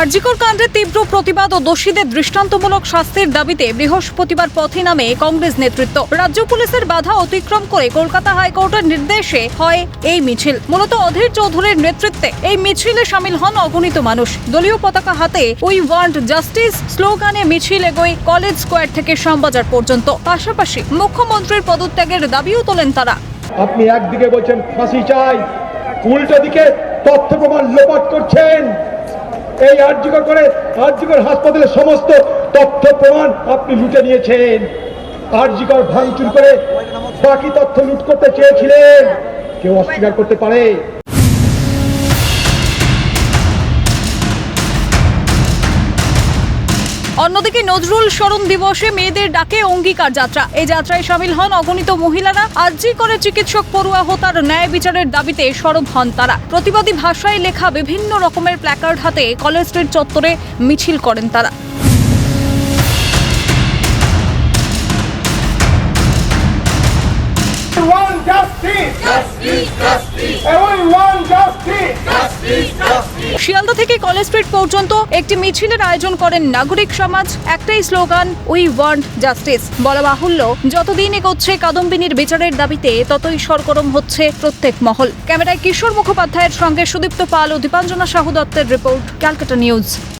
আরজিকর কাণ্ডের তীব্র প্রতিবাদ ও দোষীদের দৃষ্টান্তমূলক শাস্তির দাবিতে বৃহস্পতিবার পথে নামে কংগ্রেস নেতৃত্ব। রাজ্য পুলিশের বাধা অতিক্রম করে কলকাতা হাইকোর্টের নির্দেশে হয় এই মিছিল। মূলত অধীর চৌধুরীর নেতৃত্বে এই মিছিলে সামিল হন অগণিত মানুষ। দলীয় পতাকা হাতে উই ওয়ান্ট জাস্টিস স্লোগানে মিছিল এগোয় কলেজ স্কোয়ার থেকে শ্যামবাজার পর্যন্ত। পাশাপাশি মুখ্যমন্ত্রীর পদত্যাগের দাবিও তোলেন তারা। আপনি একদিকে বলছেন ফাঁসি চাই, উল্টো দিকে তথ্য প্রমাণ লোপাট করছেন। এই আর্যিকর করে আর্যিকর হাসপাতালের সমস্ত তথ্য প্রমাণ আপনি লুটে নিয়েছেন। আর্যিকর ভাঙচুর করে বাকি তথ্য লুট করতে চেয়েছিলেন। কেউ অস্বীকার করতে পারে। অন্যদিকে নজরুল স্মরণ দিবসে মেয়েদের ডাকে অঙ্গীকার যাত্রা এই যাত্রায় সামিল হন অগণিত মহিলারা আর্জি করে চিকিৎসক পড়ুয়া হতার ন্যায় বিচারের দাবিতে সরব হন তারা প্রতিবাদী ভাষায় লেখা বিভিন্ন রকমের প্ল্যাকার্ড হাতে কলেজ স্ট্রিট চত্বরে মিছিল করেন তারা justice. Justice, justice. শিয়ালদা থেকে কলেজ স্ট্রিট পর্যন্ত একটি মিছিলের আয়োজন করেন নাগরিক সমাজ, একটাই স্লোগান উই ওয়ান্ট জাস্টিস বলা বাহুল্য, যতদিন এগোচ্ছে কাদম্বিনীর বিচারের দাবিতে, ততই সরগরম হচ্ছে প্রত্যেক মহল। ক্যামেরায় কিশোর মুখোপাধ্যায়ের সঙ্গে সুদীপ্ত পাল ও দীপাঞ্জনা সাহু দত্তের রিপোর্ট, ক্যালকাটা নিউজ।